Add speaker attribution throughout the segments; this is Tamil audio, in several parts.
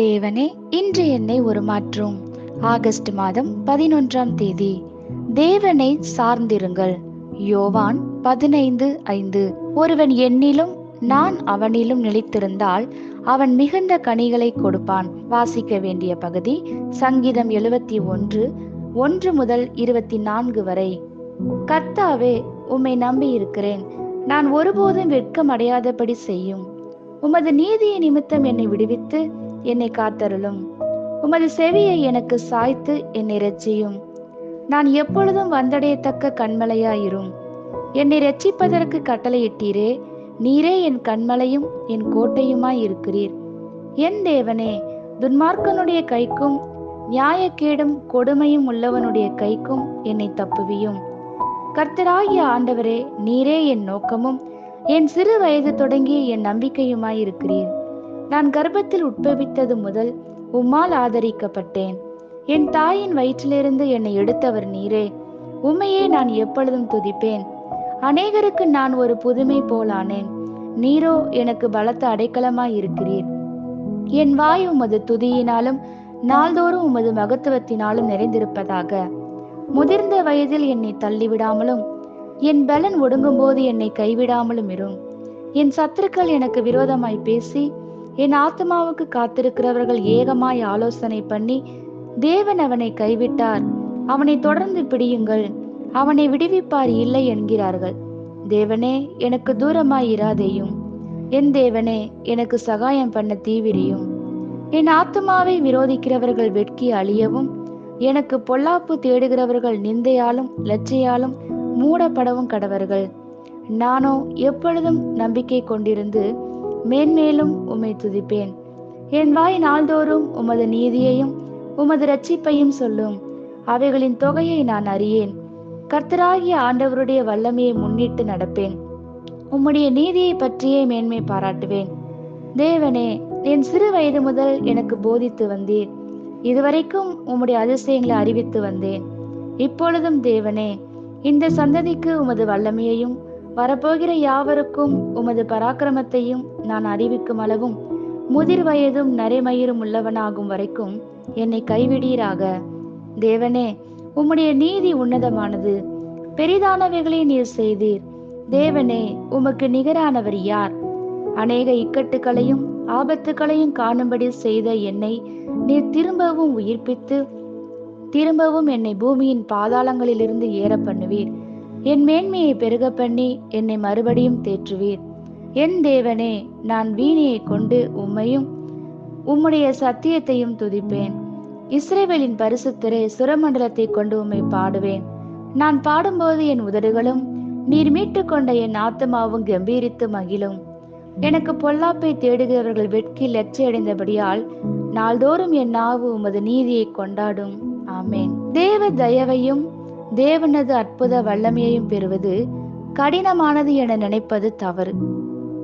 Speaker 1: தேவனே இன்று என்னை ஒரு மாற்றும் ஆகஸ்ட் மாதம் பதினொன்றாம் தேதி. தேவனை சார்ந்திருங்கள். யோவான் பதினைந்து ஐந்து. ஒருவன் என்னிலும் நான் அவனிலும் நிலைத்திருந்தால் அவன் மிகுந்த கனிகளை கொடுப்பான். வாசிக்க வேண்டிய பகுதி சங்கீதம் எழுபத்தி ஒன்று ஒன்று முதல் இருபத்தி நான்கு வரை. கர்த்தாவே உம்மை நம்பி இருக்கிறேன் நான் ஒருபோதும் வெட்கம் அடையாதபடி செய்யும். உமது நீதியை நிமித்தம் என்னை விடுவித்து என்னை காத்தருளும். உமது செவியை எனக்கு சாய்த்து என்னை ரட்சியும் நான் எப்பொழுதும் வந்தடையத்தக்க கண்மலையாயிரும் என்னை ரட்சிப்பதற்கு கட்டளையிட்டீரே நீரே என் கண்மலையும் என் கோட்டையுமாய் இருக்கிறீர். என் தேவனே துன்மார்க்கனுடைய கைக்கும் நியாயக்கேடும் கொடுமையும் உள்ளவனுடைய கைக்கும் என்னை தப்புவியும். கர்த்தராகிய ஆண்டவரே நீரே என் நோக்கமும் என் சிறு வயது தொடங்கி என் நம்பிக்கையுமாய் இருக்கிறீர். நான் கர்ப்பத்தில் உட்பவித்தது முதல் உம்மால் ஆதரிக்கப்பட்டேன். என் தாயின் வயிற்றிலிருந்து என்னை எடுத்தவர் நீரே. உம்மையே நான் எப்பொழுதும் துதிப்பேன். அநேகருக்கு நான் ஒரு புதுமை போலானேன் நீரோ எனக்கு பலத்த அடைக்கலமாய் இருக்கிறீர். என் வாய் உமது துதியினாலும் நாள்தோறும் உமது மகத்துவத்தினாலும் நிறைந்திருப்பதாக. முதிர்ந்த வயதில் என்னை தள்ளிவிடாமலும் என் பலன் ஒடுங்கும்போது என்னை கைவிடாமலும் இரும். என் சத்துருக்கள் எனக்கு விரோதமாய் பேசி என் ஆத்மாவுக்கு காத்திருக்கிறவர்கள் ஏகமாய் ஆலோசனை பண்ணி தேவன் அவனை கைவிட்டார். அவனை தொடர்ந்து பிடியுங்கள். அவனை விடுவிப்பார் இல்லை என்கிறார்கள். தேவனே எனக்கு தூரமாய் இராதேயும். என் தேவனே எனக்கு சகாயம் பண்ண தீவிரியும். என் ஆத்மாவை விரோதிக்கிறவர்கள் வெட்கி அழியவும் எனக்கு பொல்லாப்பு தேடுகிறவர்கள் நிந்தையாலும் லட்சையாலும் மூடப்படவும் கடவர்கள். நானோ எப்பொழுதும் நம்பிக்கை கொண்டிருந்து மேன்மேலும் உம்மை துதிப்பேன். என் வாய் நாள்தோறும் உமது நீதியையும் உமது ரட்சிப்பையும் சொல்லும். அவைகளின் தொகையை நான் அறியேன். கர்த்தராகிய ஆண்டவருடைய வல்லமையை முன்னிட்டு நடப்பேன். உம்முடைய நீதியை பற்றியே மேன்மை பாராட்டுவேன். தேவனே என் சிறு வயது முதல் எனக்கு போதித்து வந்தீர். இதுவரைக்கும் உம்முடைய அதிசயங்களை அறிவித்து வந்தேன். இப்பொழுதும் தேவனே இந்த சந்ததிக்கு உமது வல்லமையையும் வரப்போகிற யாவருக்கும் உமது பராக்கிரமத்தையும் நான் அறிவிக்கும் அளவும் முதிர் வயதும் நரைமயிரும் உள்ளவனாகும் வரைக்கும் என்னை கைவிடீராக. தேவனே உம்முடைய நீதி உன்னதமானது. பெரிதானவைகளை நீர் செய்தீர். தேவனே உமக்கு நிகரானவர் யார்? அநேக இக்கட்டுகளையும் ஆபத்துகளையும் காணும்படி செய்த என்னை நீர் திரும்பவும் உயிர்ப்பித்து திரும்பவும் என்னை பூமியின் பாதாளங்களிலிருந்து ஏற பண்ணுவீர். என் மேன்மையை பெருக பண்ணி என்னை மறுபடியும் தேற்றுவீர். என் தேவனே நான் வீணையை கொண்டு உம்மையும் உம்முடைய சத்தியத்தையும் துதிப்பேன். இஸ்ரேவேலின் பரிசுத்தரே சுரமண்டலத்தை கொண்டு உம்மை பாடுவேன். நான் பாடும்போது என் உதடுகளும் நீர் மீட்டு கொண்ட என் ஆத்மாவும் கம்பீரித்து மகிழும். எனக்கு பொல்லாப்பை தேடுகிறவர்கள் வெட்கி லட்சியடைந்தபடியால் நாள்தோறும் என் நாவு உமது நீதியை கொண்டாடும். ஆமேன். தேவ தயவையும் தேவனது அற்புத வல்லமையையும் பெறுவது கடினமானது என நினைப்பது தவறு.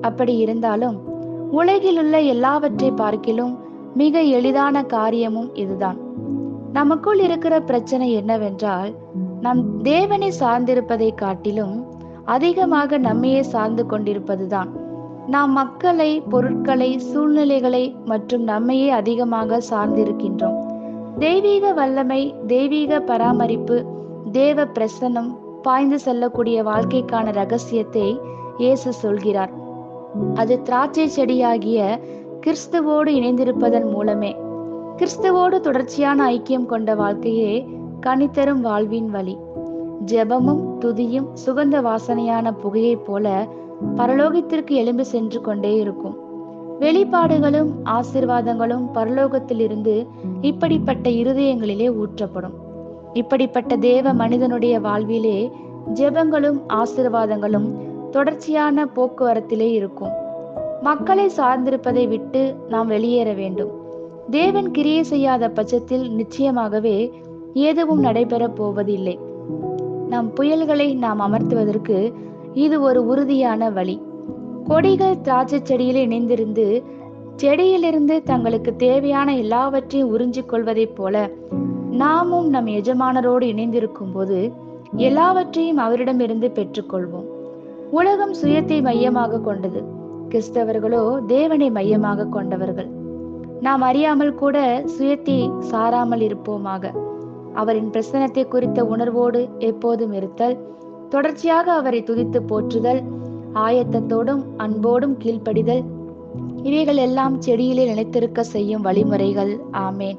Speaker 1: அப்படி இருந்தாலும் உலகில் உள்ள எல்லாவற்றை பார்க்கிலும் மிக எளிதான காரியமும் இதுதான். நமக்குள் இருக்கிற பிரச்சனை என்னவென்றால் நம் தேவனை சார்ந்திருப்பதை காட்டிலும் அதிகமாக நம்மையே சார்ந்து கொண்டிருப்பதுதான். நாம் மக்களை பொருட்களை சூழ்நிலைகளை மற்றும் நம்மையே அதிகமாக சார்ந்திருக்கின்றோம். தெய்வீக வல்லமை தெய்வீக பராமரிப்பு தேவ பிரசன்னம் பாய்ந்து செல்லக்கூடிய வாழ்க்கைக்கான ரகசியத்தை இயேசு சொல்கிறார். அது திராட்சை செடியாகிய கிறிஸ்துவோடு இணைந்திருப்பதன் மூலமே. கிறிஸ்துவோடு தொடர்ச்சியான ஐக்கியம் கொண்ட வாழ்க்கையே கனித்தரும் வாழ்வின் வழி. ஜெபமும் துதியும் சுகந்த வாசனையான புகையைப் போல பரலோகத்திற்கு எலும்பு சென்று கொண்டே இருக்கும். வெளிப்பாடுகளும் ஆசிர்வாதங்களும் பரலோகத்திலிருந்து இப்படிப்பட்ட இருதயங்களிலே ஊற்றப்படும். இப்படிப்பட்ட தேவ மனிதனுடைய வாழ்விலே ஜெபங்களும் ஆசிர்வாதங்களும் தொடர்ச்சியான போக்குவரத்திலே இருக்கும். மக்களை சார்ந்திருப்பதை விட்டு நாம் வெளியேற வேண்டும். தேவன் கிரியை செய்யாத பட்சத்தில் நிச்சயமாகவே எதுவும் நடைபெறப் போவதில்லை. நம் புயல்களை நாம் அமர்த்துவதற்கு இது ஒரு உறுதியான வழி. கொடிகள் திராட்சை செடியில் இணைந்திருந்து செடியிலிருந்து தங்களுக்கு தேவையான எல்லாவற்றையும் உறிஞ்சிக் கொள்வதைப் போல நாமும் நம் எஜமானரோடு இணைந்திருக்கும் போது எல்லாவற்றையும் அவரிடமிருந்து பெற்றுக்கொள்வோம். உலகம் சுயத்தை மையமாக கொண்டது. கிறிஸ்தவர்களோ தேவனை மையமாக கொண்டவர்கள். நாம் அறியாமல் கூட சுயத்தை சாராமல் இருப்போமாக. அவரின் பிரசனத்தை குறித்த உணர்வோடு எப்போதும் இருத்தல் தொடர்ச்சியாக அவரை துதித்து போற்றுதல் ஆயத்தத்தோடும் அன்போடும் கீழ்ப்படிதல் இவைகள் எல்லாம் செடியிலே நிலைத்திருக்க செய்யும் வழிமுறைகள். ஆமேன்.